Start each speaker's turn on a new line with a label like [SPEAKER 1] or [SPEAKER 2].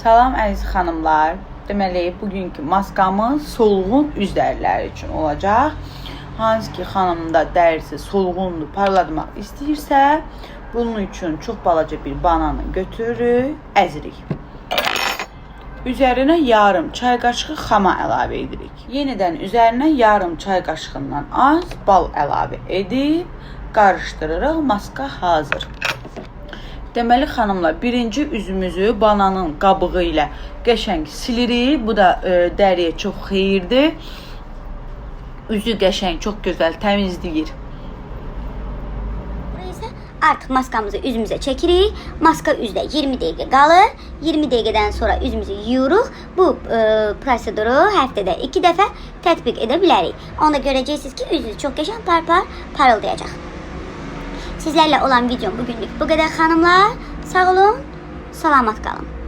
[SPEAKER 1] Salam əziz xanımlar. Deməli, bugünkü maskamız solğun üz dəriləri üçün olacaq. Hansı ki, xanımın da dərisi solğundur, parlatmaq istəyirsə, bunun üçün çox balaca bir bananı götürürük, əzirik. Üzərinə yarım çay qaşığı xama əlavə edirik. Yenidən üzərinə yarım çay qaşığından az bal əlavə edib qarışdırırıq. Maska hazır. Deməli xanımlar, birinci üzümüzü bananın qabığı ilə qəşəng silirik. Bu da e, dəriyə çox xeyirdir. Üzü qəşəng, çox gözəl təmizləyir.
[SPEAKER 2] Artık maskamızı üzümüze çekirik. Maska üzde 20 dakika kalır. 20 dakikadan sonra üzümüzü yuyuruq. Bu e, proseduru həftədə 2 dəfə tətbiq edə bilərik. Onda görəcəksiniz ki, üzünüz çox qəşəng par-par parıldayacaq. Sizlərlə olan videom bugünlük bu qədər xanımlar. Sağ olun, salamat qalın.